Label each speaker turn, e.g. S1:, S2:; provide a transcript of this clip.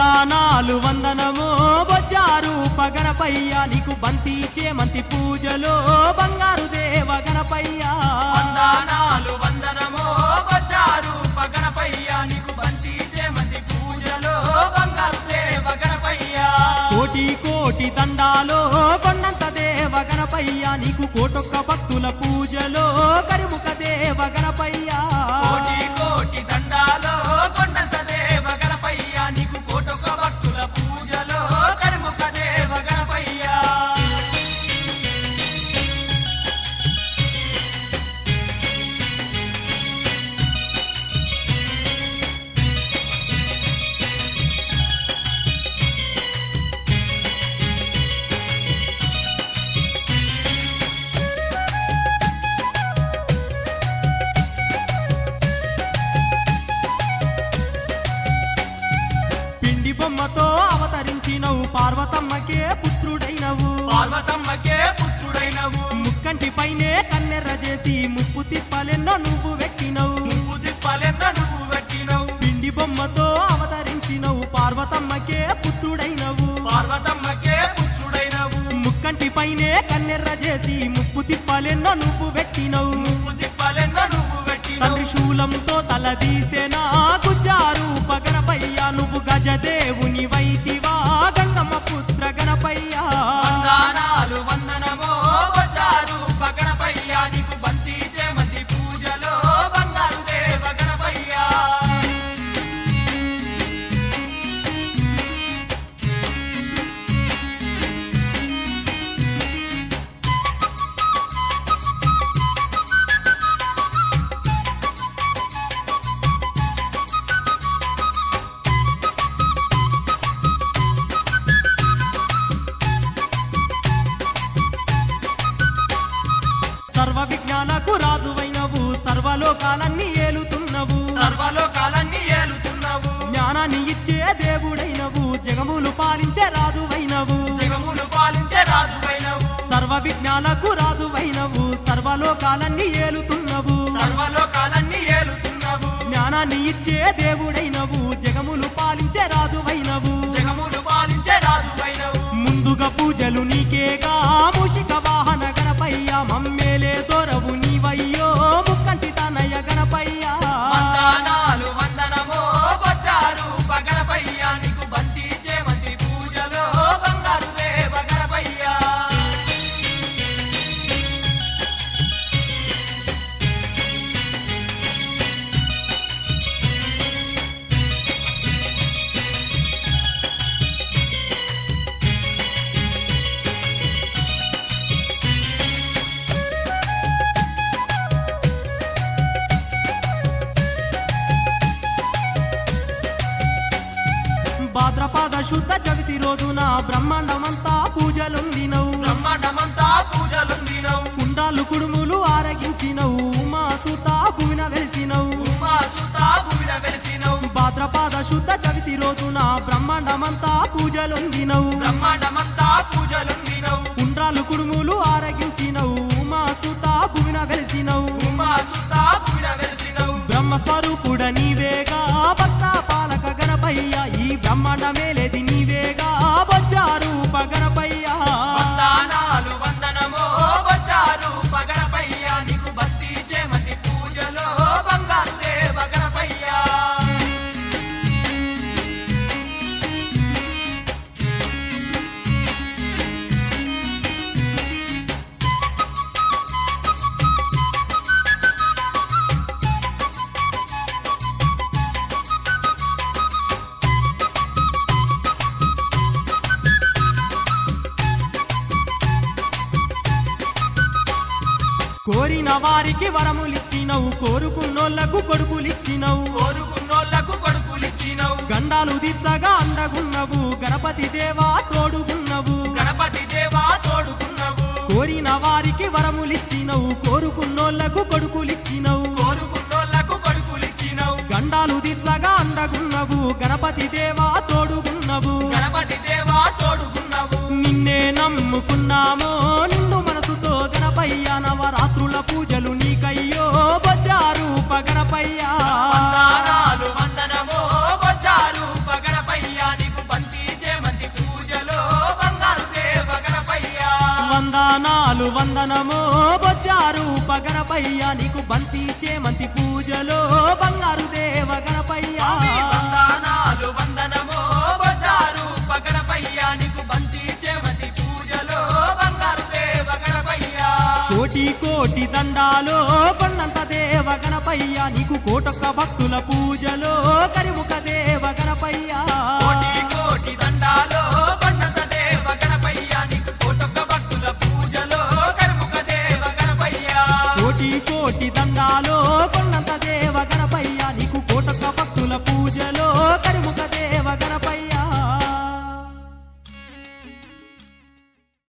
S1: వందనాలు వందనమో బొజ్జారు. పగనపయ్య నీకు బంతి చేమంతి పూజలో బంగారు దేవ గణపయ్య.
S2: వందనాలు వందనమో బొజ్జారు. పగనపయ్య నీకు బంతి చేమంతి పూజలో బంగారు దేవ గణపయ్య.
S1: కోటి కోటి దండాలో కొండంత దేవ గణపయ్య. నీకు కోటొక్క భక్తుల పూజలో కరిముఖ దేవ గణపయ్య. పిండి బొమ్మతో అవతరించినవు. పార్వతమ్మకే పుత్రుడైనవు.
S2: పార్వతమ్మకే పుత్రుడైనవు.
S1: ముక్కంటి పైనే కన్నెర్ర చేసి ముప్పు తిప్పలెన్నో నువ్వు వెక్కినవు
S2: నువ్వు దిప్పలెన్న నువ్వు పెట్టినవు
S1: పిండి బొమ్మతో అవతరించినవు. పార్వతమ్మకే పుత్రుడైనవు.
S2: పార్వతమ్మకే పుత్రుడైనవు.
S1: ముక్కంటి పైనే కన్నెర్ర చేసి ముప్పు తిప్పలెన్నో నువ్వు వెక్కినవు
S2: నువ్వు దిప్పలెన్న నువ్వు పెట్టినవు
S1: తండ్రి శూలంతో తలదీసెనా గుజ్జారు పగనపయ్య నువ్వు గజదేవుని సర్వలోకాలన్నీ ఏలుతున్నవు.
S2: సర్వలోకాలన్నీ ఏలుతున్నావు.
S1: జ్ఞానాన్ని ఇచ్చే దేవుడైనవు. జగములు పాలించే రాజువైనవు.
S2: జగములు పాలించే రాజువైనవు.
S1: సర్వ విజ్ఞానకు రాజువైనవు. సర్వలోకాలన్నీ ఏలుతున్నవు.
S2: సర్వలోకాలన్నీ ఏలుతున్నావు.
S1: జ్ఞానాన్ని ఇచ్చే దేవుడైనవు. జగములు పాలించే రాజువైనవు.
S2: జగములు పాలించే రాజువైనవు.
S1: ముందుగా పూజలు నీకేగా మూషిక వాహన బ్రహ్మాండమంతా పూజలొందినవు.
S2: బ్రహ్మాండమంతా పూజలుందినవు.
S1: కుండాలు కుడుములు ఆరగించినవు. ఉమా సుత భూమిన వెలిసినవు.
S2: ఉమా సుత భూమిన వెలిసినవు.
S1: భాద్రపాద శుద్ధ జగతి రోజున బ్రహ్మాండమంతా పూజలొందినవు.
S2: బ్రహ్మాండమంతా పూజలుందినవు.
S1: కుండ్రాలు కుడుములు ఆరగించినవు. ఉమా సుత భూమిన వెలిసినవు.
S2: ఉమా సుత భూమిన వెలిసినవు.
S1: బ్రహ్మస్వరూపుడ నీవేగా భక్త కోరిన వారికి వరములిచ్చినవు కోరుకున్నోళ్ళకు కొడుకులిచ్చినవు.
S2: కోరుకున్నోళ్ళకు కొడుకులిచ్చినవు.
S1: గండాలు దిచ్చగా అండగున్నవు గణపతి దేవా తోడుగున్నవు.
S2: గణపతి దేవా తోడుకున్నవు
S1: కోరిన వారికి వరములిచ్చినవు కోరుకున్నోళ్ళకు కొడుకులిచ్చినవు.
S2: కోరుకున్నోళ్ళకు కొడుకులిచ్చినవు.
S1: గండాలు దిచ్చగా అండగున్నవు గణపతి దేవా తోడుగున్నవు.
S2: గణపతి దేవా తోడుకున్నవు
S1: నిన్నే నమ్ముకున్నామో
S2: వందనాలు వందనము బొచ్చారు
S1: పగరపయ్య నీకు బంతి బంగారు
S2: వందనమో బొచ్చారు పగరపయ్య నీకు బంతి చేమంతి పూజలో బంగారు దేవ గణపయ్య.
S1: కోటి కోటి దండాలో కొన్నంత దేవ గణపయ్య నీకు కోటొక్క భక్తుల పూజలో కరిముఖ కోటి దండాలో